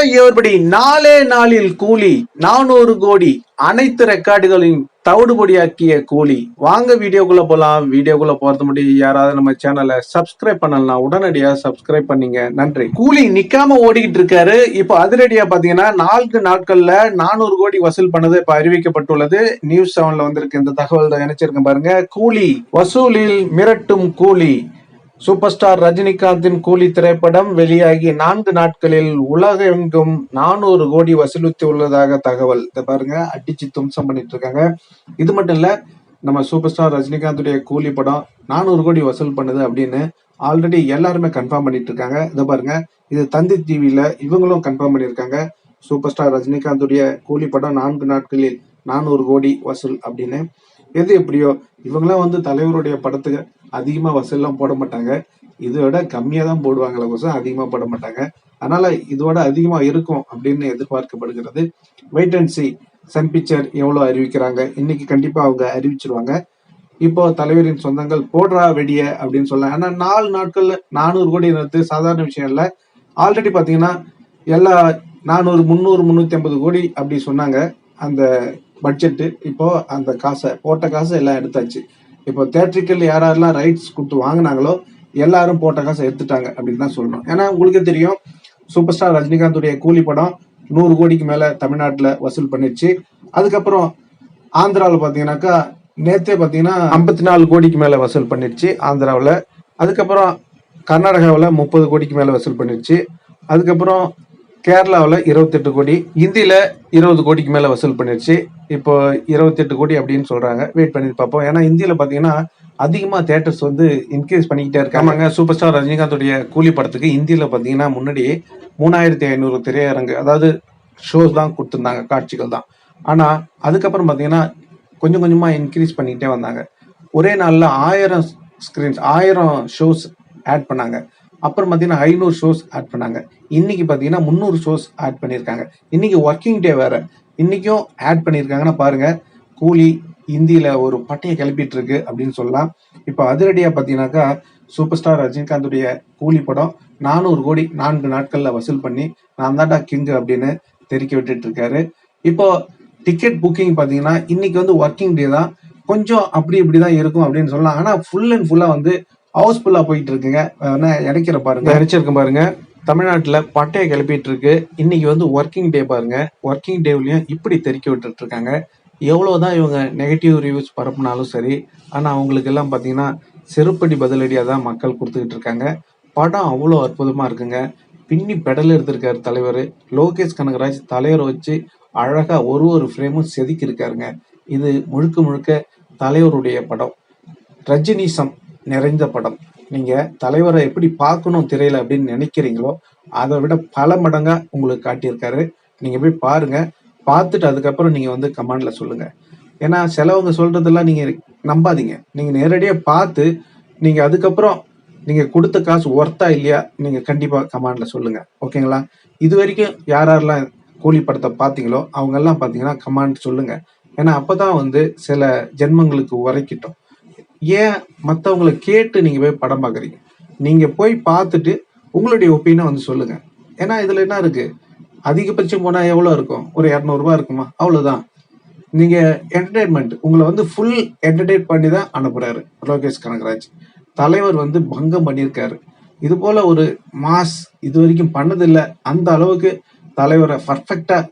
எப்படி நாலே நாளில் கூலி நானூறு கோடி அனைத்து ரெக்கார்டுகளையும் தவிடுபடியாக்கிய கூலி. வாங்க வீடியோக்குள்ள போலாம். வீடியோக்குள்ள போறது முடியும் யாராவது நம்ம சேனலை சப்ஸ்கிரைப் பண்ணலாம் உடனடியா சப்ஸ்கிரைப் பண்ணீங்க. நன்றி. கூலி நிக்காம ஓடிக்கிட்டு இருக்காரு. இப்போ அதிரடியா பாத்தீங்கன்னா நான்கு நாட்கள்ல நானூறு கோடி வசூல் பண்ணது இப்ப அறிவிக்கப்பட்டுள்ளது. நியூஸ் செவன்ல வந்திருக்கு. இந்த தகவல் இணைச்சிருக்கேன் பாருங்க. கூலி வசூலில் மிரட்டும் கூலி. சூப்பர் ஸ்டார் ரஜினிகாந்தின் கூலி திரைப்படம் வெளியாகி நான்கு நாட்களில் உலகெங்கும் நானூறு கோடி வசூலித்து உள்ளதாக தகவல். இதை பாருங்க அடிச்சு தும்சம் பண்ணிட்டு இருக்காங்க. இது மட்டும் இல்ல நம்ம சூப்பர் ஸ்டார் ரஜினிகாந்துடைய கூலி படம் நானூறு கோடி வசூல் பண்ணுது அப்படின்னு ஆல்ரெடி எல்லாருமே கன்ஃபார்ம் பண்ணிட்டு இருக்காங்க. இதை பாருங்க இது தந்தி டிவியில இவங்களும் கன்ஃபார்ம் பண்ணியிருக்காங்க. சூப்பர் ஸ்டார் ரஜினிகாந்துடைய கூலி படம் நான்கு நாட்களில் நானூறு கோடி வசூல் அப்படின்னு. எது எப்படியோ இவங்களாம் வந்து தலைவருடைய படத்துக்கு அதிகமாக வசூல்லாம் போட மாட்டாங்க. இதோட கம்மியாக தான் போடுவாங்களே கோசம் அதிகமாக போட மாட்டாங்க. அதனால இதோட அதிகமாக இருக்கும் அப்படின்னு எதிர்பார்க்கப்படுகிறது. Wait and see Sun picture எவ்வளோ அறிவிக்கிறாங்க? இன்னைக்கு கண்டிப்பாக அவங்க அறிவிச்சிருவாங்க. இப்போ தலைவரின் சொந்தங்கள் போடுறா வெடிய அப்படின்னு சொல்லலாம். ஏன்னா நாலு நாட்கள்ல நானூறு கோடி நிறுத்து சாதாரண விஷயம் இல்லை. ஆல்ரெடி பார்த்தீங்கன்னா எல்லா நானூறு முந்நூறு முந்நூற்றி ஐம்பது கோடி அப்படி சொன்னாங்க. அந்த பட்ஜெட்டு இப்போ அந்த காசை போட்ட காசை எல்லாம் எடுத்தாச்சு. இப்போ தேட்ரிக்கல் யாரெல்லாம் ரைட்ஸ் கொடுத்து வாங்கினாங்களோ எல்லாரும் போட்ட காசை எடுத்துட்டாங்க அப்படின்னு தான் சொல்லணும் ஏன்னா உங்களுக்கே தெரியும் சூப்பர் ஸ்டார் ரஜினிகாந்துடைய கூலி படம் நூறு கோடிக்கு மேல தமிழ்நாட்டில் வசூல் பண்ணிருச்சு. அதுக்கப்புறம் ஆந்திராவில் பார்த்தீங்கன்னாக்கா நேத்தே பார்த்தீங்கன்னா ஐம்பத்தி நாலு கோடிக்கு மேல வசூல் பண்ணிருச்சு ஆந்திராவில். அதுக்கப்புறம் கர்நாடகாவில் முப்பது கோடிக்கு மேல வசூல் பண்ணிருச்சு. அதுக்கப்புறம் கேரளாவில் இருபத்தெட்டு கோடி இந்தியில இருபது கோடிக்கு மேல வசூல் பண்ணிருச்சு. இப்போ இருபத்தெட்டு கோடி அப்படின்னு சொல்றாங்க. வெயிட் பண்ணி பார்ப்போம். ஏன்னா இந்தியில பாத்தீங்கன்னா அதிகமா தேட்டர்ஸ் வந்து இன்க்ரீஸ் பண்ணிக்கிட்டே இருக்காங்க. ஆமாங்க. சூப்பர் ஸ்டார் ரஜினிகாந்துடைய கூலி படத்துக்கு இந்தியில பாத்தீங்கன்னா முன்னாடி மூணாயிரத்தி ஐநூறு திரையரங்கு அதாவது ஷோஸ் தான் கொடுத்துருந்தாங்க காட்சிகள் தான். ஆனா அதுக்கப்புறம் பாத்தீங்கன்னா கொஞ்சம் கொஞ்சமா இன்க்ரீஸ் பண்ணிக்கிட்டே வந்தாங்க. ஒரே நாள்ல ஆயிரம் ஸ்கிரீன்ஸ் ஆயிரம் ஷோஸ் ஆட் பண்ணாங்க. அப்புறம் பார்த்தீங்கன்னா ஐநூறு ஷோஸ் ஆட் பண்ணாங்க. இன்னைக்கு பார்த்தீங்கன்னா முந்நூறு ஷோஸ் ஆட் பண்ணியிருக்காங்க. இன்னைக்கு ஒர்க்கிங் டே வேற. இன்னைக்கும் ஆட் பண்ணியிருக்காங்கன்னா பாருங்க கூலி இந்தியில ஒரு பட்டையை கிளப்பிட்டு இருக்கு அப்படின்னு சொல்லலாம். இப்போ அதிரடியா பார்த்தீங்கன்னாக்கா சூப்பர் ஸ்டார் ரஜினிகாந்துடைய கூலி படம் நானூறு கோடி நான்கு நாட்கள்ல வசூல் பண்ணி நான் தான்டா கிங் அப்படின்னு தெரிக்க விட்டுட்டு இருக்காரு இப்போ டிக்கெட் புக்கிங் பார்த்தீங்கன்னா இன்னைக்கு வந்து ஒர்க்கிங் டே தான். கொஞ்சம் அப்படி இப்படி தான் இருக்கும் அப்படின்னு சொல்லலாம். ஆனால் ஃபுல் அண்ட் ஃபுல்லாக வந்து ஹவுஸ்ஃபுல்லாக போயிட்டு இருக்குங்க வேணா இடைக்கிற பாருங்க. இறைச்சிருக்க பாருங்க. தமிழ்நாட்டில் பட்டையை கிளப்பிட்டு இருக்கு. இன்னைக்கு வந்து ஒர்க்கிங் டே பாருங்க. ஒர்க்கிங் டேவிலையும் இப்படி தெறிக்க விட்டுட்டு இருக்காங்க. எவ்வளவுதான் இவங்க நெகட்டிவ் ரிவ்யூஸ் பரப்புனாலும் சரி ஆனால் அவங்களுக்கு எல்லாம் பார்த்தீங்கன்னா செருப்படி பதிலடியாக தான் மக்கள் கொடுத்துக்கிட்டு இருக்காங்க. படம் அவ்வளோ அற்புதமாக இருக்குங்க. பின்னி பெடல் எடுத்திருக்காரு தலைவர் லோகேஷ் கனகராஜ். தலைவரை வச்சு அழகாக ஒரு ஒரு ஃப்ரேமும் செதுக்கியிருக்காருங்க. இது முழுக்க முழுக்க தலைவருடைய படம். ரஜினிசம் நிறைந்த படம். நீங்க தலைவரை எப்படி பார்க்கணும் திரையில அப்படின்னு நினைக்கிறீங்களோ அதை விட பல மடங்கா உங்களுக்கு காட்டியிருக்காரு. நீங்க போய் பாருங்க. பார்த்துட்டு அதுக்கப்புறம் நீங்க வந்து கமெண்ட்ல சொல்லுங்க. ஏன்னா சிலவங்க சொல்றதெல்லாம் நீங்க நம்பாதீங்க. நீங்க நேரடியா பார்த்து நீங்க அதுக்கப்புறம் நீங்க கொடுத்த காசு ஒர்த்தா இல்லையா நீங்க கண்டிப்பா கமெண்ட்ல சொல்லுங்க. ஓகேங்களா? இது வரைக்கும் யார் யாரெல்லாம் கூலி படத்தை பார்த்தீங்களோ அவங்க எல்லாம் பார்த்தீங்கன்னா கமெண்ட் சொல்லுங்க. ஏன்னா அப்பதான் வந்து சில ஜென்மங்களுக்கு உரைக்கிட்டோம். ஏன் மற்றவங்களை கேட்டு நீங்கள் போய் படம் பார்க்குறீங்க நீங்கள் போய் பார்த்துட்டு உங்களுடைய ஒப்பீனியன் வந்து சொல்லுங்கள் ஏன்னா இதில் என்ன இருக்குது அதிகபட்சம் போனால் எவ்வளோ இருக்கும்? ஒரு இரநூறுபா இருக்குமா? அவ்வளோதான் நீங்கள் என்டர்டைன்மெண்ட் உங்களை வந்து ஃபுல் என்டர்டைன் பண்ணி தான் அனுப்புகிறாரு லோகேஷ் கனகராஜ். தலைவர் வந்து பங்கம் பண்ணியிருக்காரு. இது போல் ஒரு மாஸ் இது வரைக்கும் பண்ணதில்லை. அந்த அளவுக்கு தலைவரை பர்ஃபெக்டாக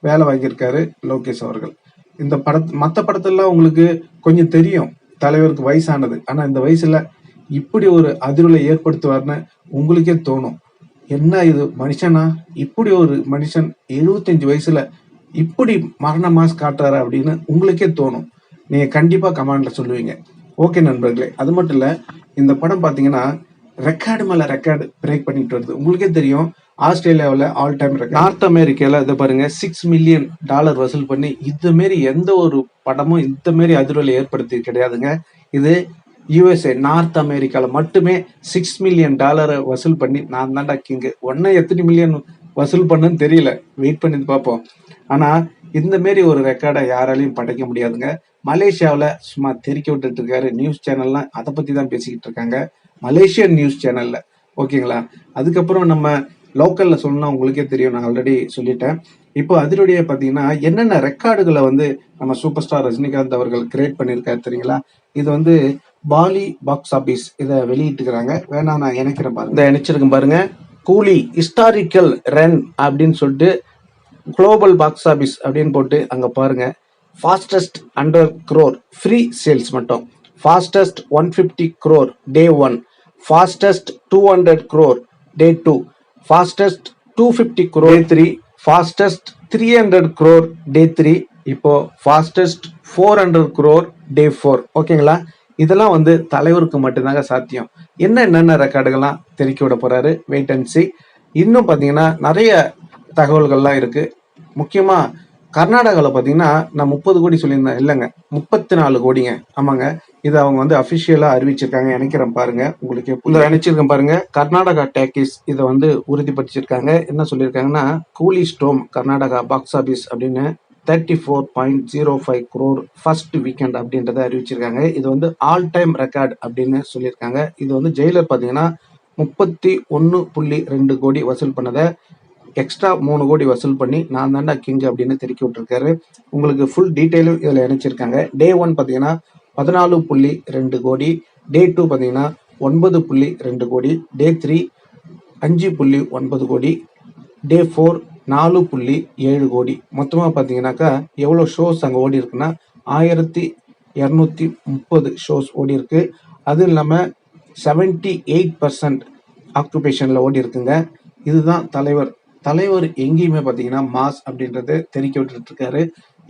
வேலை வாங்கியிருக்காரு லோகேஷ் அவர்கள். இந்த படத் மற்ற படத்தெல்லாம் உங்களுக்கு கொஞ்சம் தெரியும். தலைவருக்கு வயசானது. ஆனா இந்த வயசுல இப்படி ஒரு அதிர்வலை ஏற்படுத்துவார்னு உங்களுக்கே தோணும். என்ன இது? மனுஷனா? இப்படி ஒரு மனுஷன் எழுபத்தஞ்சு வயசுல இப்படி மரண மாஸ் காட்டுறாரு அப்படின்னு உங்களுக்கே தோணும். நீங்க கண்டிப்பா கமாண்ட்ல சொல்லுவீங்க. ஓகே நண்பர்களே. அது மட்டும் இல்ல இந்த படம் பாத்தீங்கன்னா ரெக்கார்டு மேல ரெக்கார்டு பிரேக் பண்ணிட்டு வருது. உங்களுக்கே தெரியும் ஆஸ்திரேலியாவில் ஆல் டைம் ரெக்கார்ட் நார்த் அமெரிக்கால இதை பாருங்க சிக்ஸ் மில்லியன் டாலர் வசூல் பண்ணி இதுமாரி மாரி எந்த ஒரு படமும் இந்த மாரி அதிர்வலை ஏற்படுத்தி கிடையாதுங்க. இது யூஎஸ்ஏ நார்த் அமெரிக்காவில் மட்டுமே சிக்ஸ் மில்லியன் டாலரை வசூல் பண்ணி நான் தான்டா கிங்கு ஒன்னே எத்தனை மில்லியன் வசூல் பண்ணுன்னு தெரியல. வெயிட் பண்ணி பார்ப்போம். ஆனால் இந்த மாரி ஒரு ரெக்கார்டை யாராலையும் படைக்க முடியாதுங்க. மலேசியாவில் சும்மா தெறிக்க விட்டுட்டு இருக்காரு. நியூஸ் சேனல்லாம் அதை பற்றி தான் பேசிக்கிட்டு இருக்காங்க. மலேசியன் நியூஸ் சேனலில் ஓகேங்களா? அதுக்கப்புறம் நம்ம லோக்கலில் சொல்லணும்னா உங்களுக்கே தெரியும். நான் ஆல்ரெடி சொல்லிட்டேன். இப்போ அதிலுடைய பார்த்தீங்கன்னா என்னென்ன ரெக்கார்டுகளை வந்து நம்ம சூப்பர் ஸ்டார் ரஜினிகாந்த் அவர்கள் கிரியேட் பண்ணியிருக்காரு தெரியுங்களா? இது வந்து பாலி பாக்ஸ் ஆஃபீஸ் இதை வெளியிட்டுக்கிறாங்க வேணா நான் இணைக்கிறேன் பாருங்க. இதை இணைச்சிருக்கேன் பாருங்க. கூலி ஹிஸ்டாரிக்கல் ரன் அப்படின்னு சொல்லிட்டு குளோபல் பாக்ஸ் ஆஃபீஸ் அப்படின்னு போட்டு அங்கே பாருங்க. Fastest under crore free sales மட்டும். Fastest one fifty crore day one fastest two hundred crore day two fastest two fifty crore three fastest three hundred crore day three இப்போ fastest four hundred crore day four ஓகேங்களா இதெல்லாம் வந்து தலைவருக்கு மட்டும்தாங்க சாத்தியம். என்ன என்னென்ன ரெக்கார்டுகள்லாம் தெரிவிக்க விட போறாரு? வெயிட் அண்ட் சி இன்னும் பார்த்தீங்கன்னா நிறைய தகவல்கள்லாம் இருக்கு. முக்கியமாக கர்நாடகாவில் பார்த்தீங்கன்னா நான் முப்பது கோடி சொல்லியிருந்தேன். இல்லைங்க முப்பத்தி நாலு கோடிங்க. ஆமாங்க. இதை அவங்க வந்து அஃபிஷியலாக அறிவிச்சிருக்காங்க. நினைக்கிறேன் பாருங்க. உங்களுக்கு இதில் நினைச்சிருக்கேன் பாருங்க. கர்நாடகா டேக்கிஸ் இதை வந்து உறுதிப்படுத்திருக்காங்க என்ன சொல்லியிருக்காங்கன்னா Coolie storm Karnataka box office அப்படின்னு thirty four point zero five crore first weekend அப்படின்றத அறிவிச்சிருக்காங்க. இது வந்து ஆல் டைம் ரெக்கார்ட் அப்படின்னு சொல்லியிருக்காங்க. இது வந்து ஜெயிலர் பார்த்தீங்கன்னா முப்பத்தி ஒன்று புள்ளி ரெண்டு கோடி வசூல் பண்ணதை எக்ஸ்ட்ரா மூணு கோடி வசூல் பண்ணி நான் தாண்டா கிங் அப்படின்னு திருக்கி விட்டுருக்காரு. உங்களுக்கு ஃபுல் டீட்டெயிலும் இதில் இணைச்சிருக்காங்க டே ஒன் பார்த்தீங்கன்னா பதினாலு புள்ளி ரெண்டு கோடி. டே டூ பார்த்தீங்கன்னா ஒன்பது புள்ளி ரெண்டு கோடி. டே த்ரீ அஞ்சு புள்ளி ஒன்பது கோடி. டே ஃபோர் நாலு புள்ளி ஏழு கோடி. மொத்தமாக பார்த்தீங்கன்னாக்கா எவ்வளோ ஷோஸ் அங்கே ஓடி இருக்குன்னா ஆயிரத்தி இரநூத்தி முப்பது ஷோஸ் ஓடி இருக்கு. அதுவும் இல்லாமல் செவன்டி எயிட் பர்சன்ட் ஆக்குபேஷனில் ஓடி இருக்குங்க. இதுதான் தலைவர். தலைவர் எங்கேயுமே பார்த்தீங்கன்னா மாஸ் அப்படின்றத தெரிக்க விட்டுட்டு இருக்காரு.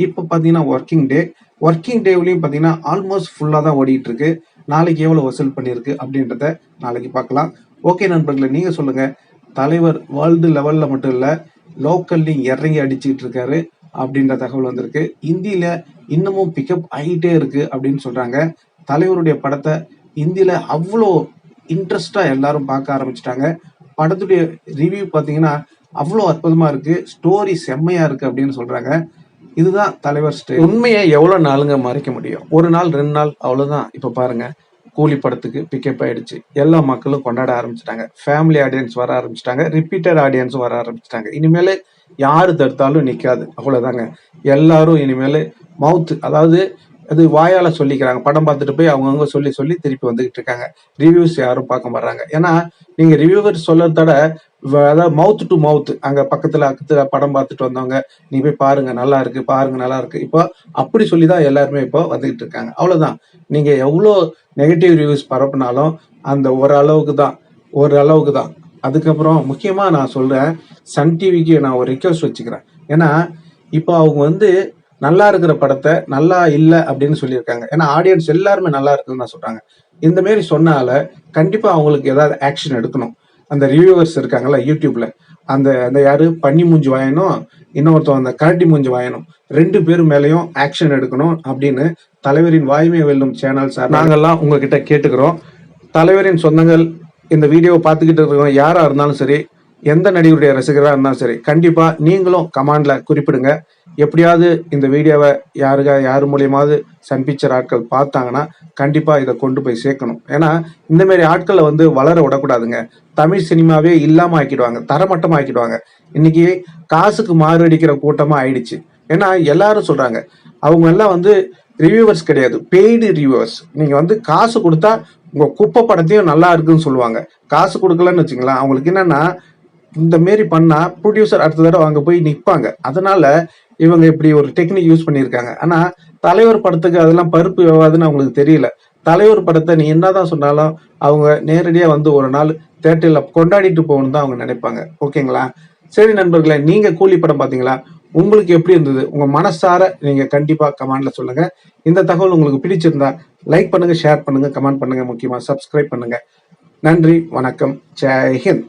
இப்போ பார்த்தீங்கன்னா ஒர்க்கிங் டே ஒர்க்கிங் டேவிலையும் பார்த்தீங்கன்னா ஆல்மோஸ்ட் ஃபுல்லாக தான் ஓடிட்டு இருக்கு நாளைக்கு எவ்வளோ வசூல் பண்ணியிருக்கு அப்படின்றத நாளைக்கு பார்க்கலாம். ஓகே நண்பர்களே நீங்கள் சொல்லுங்கள் தலைவர் வேர்ல்டு லெவலில் மட்டும் இல்லை லோக்கல்லையும் இறங்கி அடிச்சுக்கிட்டு இருக்காரு அப்படின்ற தகவல் வந்திருக்கு. இந்தியில் இன்னமும் பிக்கப் ஆகிட்டே இருக்கு அப்படின்னு சொல்கிறாங்க தலைவருடைய படத்தை இந்தியில் அவ்வளோ இன்ட்ரெஸ்டாக எல்லாரும் பார்க்க ஆரம்பிச்சிட்டாங்க. படத்துடைய ரிவ்யூ பார்த்தீங்கன்னா அவ்வளோ அற்புதமாக இருக்குது ஸ்டோரி செம்மையாக இருக்குது அப்படின்னு சொல்கிறாங்க இதுதான் தலைவர் ஸ்டே உண்மையை எவ்வளவு நாளுங்க மறைக்க முடியும்? ஒரு நாள் ரெண்டு நாள் அவ்வளவுதான். இப்ப பாருங்க கூலி படத்துக்கு பிக்கப் ஆயிடுச்சு. எல்லா மக்களும் கொண்டாட ஆரம்பிச்சிட்டாங்க. ஃபேமிலி ஆடியன்ஸ் வர ஆரம்பிச்சிட்டாங்க. ரிப்பீட்டட் ஆடியன்ஸும் வர ஆரம்பிச்சிட்டாங்க. இனிமேல் யாரு தடுத்தாலும் நிக்காது. அவ்வளவுதாங்க. எல்லாரும் இனிமேல் மவுத் அதாவது அது வாயால சொல்லிக்கிறாங்க. படம் பார்த்துட்டு போய் அவங்கவுங்க சொல்லி சொல்லி திருப்பி வந்துகிட்டு இருக்காங்க. ரிவ்யூஸ் யாரும் பார்க்க மாட்டாங்க ஏன்னா நீங்க ரிவ்யூவர் சொல்றதோட வ- அதாவது மவுத் டு மவுத் அங்க பக்கத்துல அக்கத்துல படம் பார்த்துட்டு வந்தவங்க நீ போய் பாருங்க நல்லா இருக்கு பாருங்க நல்லா இருக்கு. இப்போ அப்படி சொல்லி தான் எல்லாருமே இப்போ வந்துகிட்டு இருக்காங்க. அவ்வளவுதான். நீங்க எவ்வளோ நெகட்டிவ் ரிவ்யூஸ் பரப்புனாலும் அந்த ஒரு அளவுக்கு தான் ஒரு அளவுக்கு தான். அதுக்கப்புறம் முக்கியமா நான் சொல்றேன் சன் டிவிக்கு நான் ஒரு ரிக்வஸ்ட் வச்சுக்கிறேன். ஏன்னா இப்போ அவங்க வந்து நல்லா இருக்கிற படத்தை நல்லா இல்லை அப்படின்னு சொல்லியிருக்காங்க. ஏன்னா ஆடியன்ஸ் எல்லாருமே நல்லா இருக்குன்னு தான் சொல்றாங்க. இந்த மாரி சொன்னால கண்டிப்பா அவங்களுக்கு ஏதாவது ஆக்ஷன் எடுக்கணும். அந்த ரிவ்யூவர்ஸ் இருக்காங்கல்ல யூடியூப்ல அந்த அந்த யாரு? பன்னி மூஞ்சி வாயனும் இன்னொருத்தன் அந்த கரட்டி மூஞ்சி வாயனும். ரெண்டு பேரும் மேலேயும் ஆக்ஷன் எடுக்கணும் அப்படின்னு தலைவரின் வாய்மை வெல்லும் சேனல் சார் நாங்கள்லாம் உங்ககிட்ட கேட்டுக்கிறோம். தலைவரின் சொந்தங்கள் இந்த வீடியோவை பார்த்துக்கிட்டு இருக்கிறவங்க யாரா இருந்தாலும் சரி எந்த நடிகருடைய ரசிகராக இருந்தாலும் சரி கண்டிப்பாக நீங்களும் கமாண்டில் குறிப்பிடுங்க. எப்படியாவது இந்த வீடியோவை யாருக்கா யார் மூலியமாவது சன் பிக்சர் ஆட்கள் பார்த்தாங்கன்னா கண்டிப்பாக இதை கொண்டு போய் சேர்க்கணும். ஏன்னா இந்தமாரி ஆட்களை வந்து வளர விடக்கூடாதுங்க. தமிழ் சினிமாவே இல்லாமல் ஆக்கிடுவாங்க தரமட்டமாக ஆக்கிடுவாங்க. இன்னைக்கு காசுக்கு மாறடிக்கிற கூட்டமாக ஆயிடுச்சு. ஏன்னா எல்லாரும் சொல்கிறாங்க அவங்க எல்லாம் வந்து ரிவ்யூவர்ஸ் கிடையாது பெய்டு ரிவ்யூவர்ஸ் நீங்கள் வந்து காசு கொடுத்தா உங்கள் குப்பை படத்தையும் நல்லா இருக்குன்னு சொல்லுவாங்க. காசு கொடுக்கலன்னு வச்சுங்களேன் அவங்களுக்கு என்னென்னா இந்த மாரி பண்ணா ப்ரொடியூசர் அடுத்த தடவை அங்க போய் நிற்பாங்க அதனால இவங்க இப்படி ஒரு டெக்னிக் யூஸ் பண்ணியிருக்காங்க. ஆனா தலைவர் படத்துக்கு அதெல்லாம் பருப்பு விவாதுன்னு அவங்களுக்கு தெரியல. தலைவர் படத்தை நீ என்னதான் சொன்னாலும் அவங்க நேரடியா வந்து ஒரு நாள் தேட்டரில் கொண்டாடிட்டு போகணும் தான் அவங்க நினைப்பாங்க. ஓகேங்களா? சரி நண்பர்களே நீங்க கூலி படம் பாத்தீங்களா? உங்களுக்கு எப்படி இருந்தது? உங்க மனசார நீங்க கண்டிப்பா கமெண்ட்ல சொல்லுங்க. இந்த தகவல் உங்களுக்கு பிடிச்சிருந்தா லைக் பண்ணுங்க ஷேர் பண்ணுங்க கமெண்ட் பண்ணுங்க முக்கியமா சப்ஸ்கிரைப் பண்ணுங்க. நன்றி வணக்கம் ஜெய்ஹிந்த்